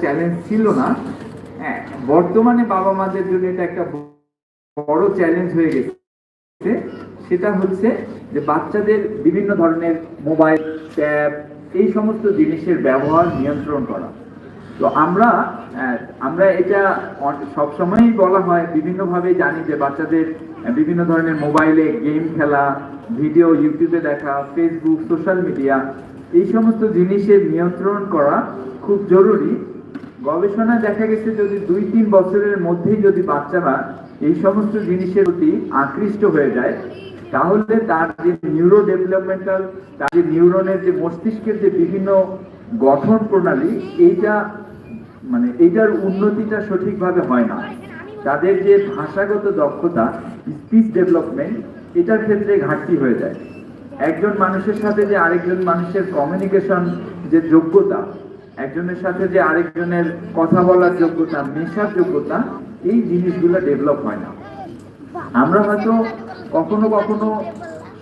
Challenge ছিল না। হ্যাঁ বর্তমানে বাবা মাদের জন্য এটা একটা বড় চ্যালেঞ্জ হয়ে গেছে। সেটা হচ্ছে যে বাচ্চাদের বিভিন্ন ধরনের মোবাইল ট্যাব এই সমস্ত জিনিসের ব্যবহার নিয়ন্ত্রণ করা। তো আমরা আহ, আমরা এটা সব সময়ই বলা হয় বিভিন্নভাবে জানি যে বাচ্চাদের বিভিন্ন ধরনের মোবাইলে গেম খেলা ভিডিও ইউটিউবে দেখা ফেসবুক সোশ্যাল মিডিয়া এই সমস্ত জিনিসের নিয়ন্ত্রণ করা খুব জরুরি। গবেষণায় দেখা গেছে যদি দুই তিন বছরের মধ্যেই যদি বাচ্চারা এই সমস্ত জিনিসের প্রতি আকৃষ্ট হয়ে যায়, তাহলে তার যে নিউরো ডেভেলপমেন্টাল তার যে নিউরনের যে মস্তিষ্কের যে বিভিন্ন গঠন প্রণালী, এইটা মানে এইটার উন্নতিটা সঠিকভাবে হয় না। তাদের যে ভাষাগত দক্ষতা স্পিচ ডেভেলপমেন্ট এটার ক্ষেত্রে ঘাটতি হয়ে যায়। একজন মানুষের সাথে যে আরেকজন মানুষের কমিউনিকেশন যে যোগ্যতা একজনের সাথে যে আরেকজনের কথা বলার যোগ্যতা, মেশার যোগ্যতা, এই জিনিসগুলো ডেভেলপ হয় না। আমরা হয়তো কখনো কখনো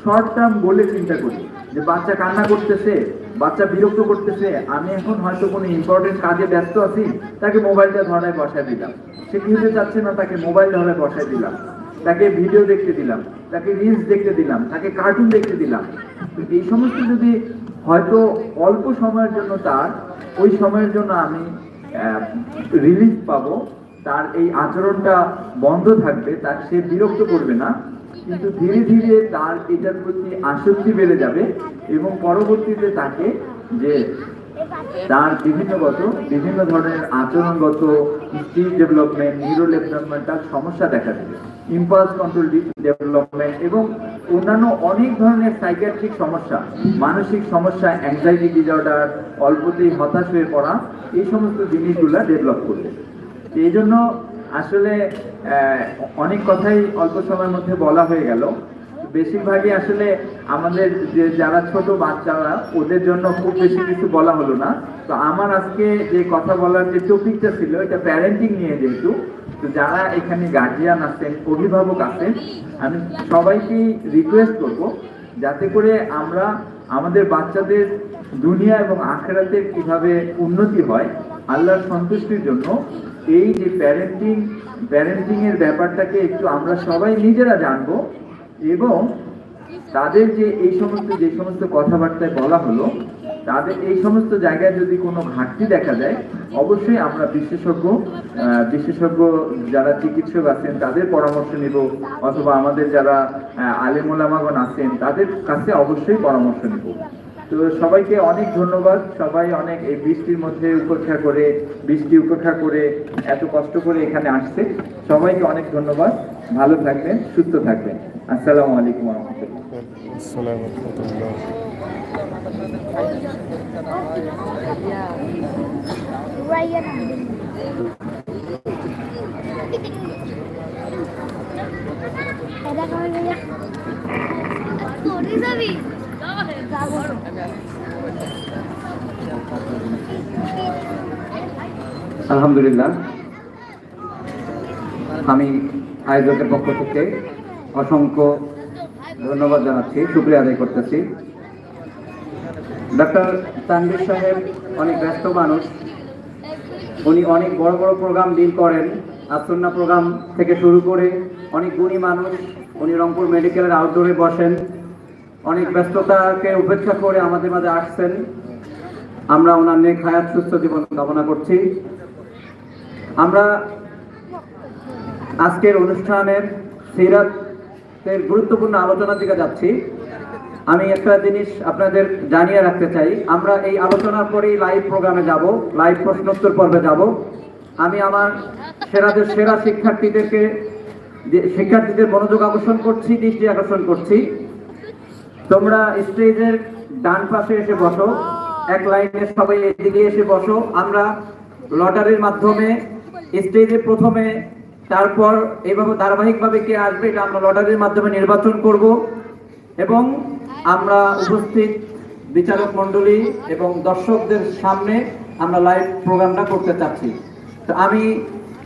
শর্ট টার্ম বলে চিন্তা করি, যে বাচ্চা কান্না করতেছে, বাচ্চা বিরক্ত করতেছে, আমি এখন হয়তো কোনো ইম্পর্টেন্ট কাজে ব্যস্ত আছি, তাকে মোবাইলটা ধরায় বসায় দিলাম। সে খেতে চাচ্ছে না, তাকে মোবাইল ধরায় বসায় দিলাম। তাকে ভিডিও দেখতে দিলাম, তাকে রিলস দেখতে দিলাম, তাকে কার্টুন দেখতে দিলাম। এই সমস্ত যদি হয়তো অল্প সময়ের জন্য তার ওই সময়ের জন্য আমি রিলিফ পাবো। তার এই আচরণটা বন্ধ থাকবে, তার সে বিরক্ত করবে না। কিন্তু ধীরে ধীরে তার এটার প্রতি আসক্তি বেড়ে যাবে এবং পরবর্তীতে তাকে যে তার বিভিন্নগত, বিভিন্ন ধরনের আচরণগত স্কিল ডেভেলপমেন্ট নিউরো তার সমস্যা দেখা দেবে। ইম্পালস কন্ট্রোল ডেভেলপমেন্ট এবং অন্যান্য অনেক ধরনের সাইকিয়াট্রিক সমস্যা, মানসিক সমস্যা অ্যাংজাইটি ডিসঅর্ডার অল্পতেই হতাশ হয়ে পড়া, এই সমস্ত জিনিসগুলো ডেভেলপ করবে। এই জন্য আসলে অনেক কথাই অল্প সময়ের মধ্যে বলা হয়ে গেল। বেশিরভাগই আসলে আমাদের যে যারা ছোট বাচ্চারা ওদের জন্য খুব বেশি কিছু বলা হলো না। তো আমার আজকে যে কথা বলার যে টপিকটা ছিল এটা প্যারেন্টিং নিয়ে যেহেতু তো যারা এখানে গার্জিয়ান আছেন অভিভাবক আছেন আমি সবাইকেই রিকোয়েস্ট করব যাতে করে আমরা আমাদের বাচ্চাদের দুনিয়া এবং আখেরাতের কীভাবে উন্নতি হয় আল্লাহর সন্তুষ্টির জন্য এই যে প্যারেন্টিং প্যারেন্টিং এর ব্যাপারটাকে একটু আমরা সবাই নিজেরা জানব। এবং তাদের যে এই সমস্ত, যে সমস্ত কথাবার্তায় বলা হলো, তাদের এই সমস্ত জায়গায় যদি কোনো ঘাটতি দেখা যায়, অবশ্যই আমরা বিশেষজ্ঞ বিশেষজ্ঞ যারা চিকিৎসক আছেন, তাদের পরামর্শ নিব, অথবা আমাদের যারা আলেমুলামাগণ আছেন, তাদের কাছে অবশ্যই পরামর্শ নিব। তো সবাইকে অনেক ধন্যবাদ। সবাই অনেক এই বৃষ্টির মধ্যে উপেক্ষা করে বৃষ্টি উপেক্ষা করে এত কষ্ট করে এখানে আসছে। সবাইকে অনেক ধন্যবাদ। ভালো থাকবেন সুস্থ থাকবেন। আসসালামু আলাইকুম রহমতুল্লাহ। আলহামদুলিল্লাহ। আমি আয়োজকের পক্ষ থেকে অসংখ্য ধন্যবাদ জানাচ্ছি, শুক্রিয়া আদায় করতেছি। ডাক্তার তানভীর সাহেব অনেক ব্যস্ত মানুষ। উনি অনেক বড় বড় প্রোগ্রাম ডিল করেন। আসন্না প্রোগ্রাম থেকে শুরু করে অনেক গুণী মানুষ। উনি রংপুর মেডিকেলের আউটডোরে বসেন। অনেক ব্যস্ততাকে উপেক্ষা করে আমাদের মাঝে আসছেন। আমরা ওনার নেক হায়াত, সুস্থ জীবন কামনা করছি। আমরা আজকের অনুষ্ঠানের সিরাতের গুরুত্বপূর্ণ আলোচনার দিকে যাচ্ছি। আমি একটা জিনিস আপনাদের জানিয়ে রাখতে চাই। আমরা এই আলোচনার পরেই লাইভ প্রোগ্রামে যাব লাইভ প্রশ্নোত্তর পর্বে যাব। আমি আমার সেরাদের সেরা শিক্ষার্থীদেরকে শিক্ষার্থীদের মনোযোগ আকর্ষণ করছি, দৃষ্টি আকর্ষণ করছি। তোমরা স্টেজের ডান পাশে এসে বসো। এক লাইনে সবাই এদিকে এসে বসো। আমরা লটারির মাধ্যমে স্টেজে প্রথমে, তারপর এইভাবে ধারাবাহিকভাবে কে আসবে এটা আমরা লটারির মাধ্যমে নির্বাচন করব। এবং আমরা উপস্থিত বিচারক মণ্ডলী এবং দর্শকদের সামনে আমরা লাইভ প্রোগ্রামটা করতে চাচ্ছি। তো আমি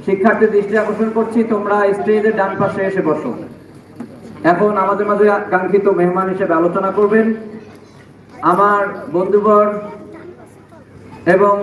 শিক্ষার্থীর দৃষ্টি আকর্ষণ করছি, তোমরা স্টেজের ডান পাশে এসে বসো। এখন আমাদের মাঝে কাঙ্ক্ষিত মেহমান হিসেবে আলোচনা করবেন আমার বন্ধুবর এবং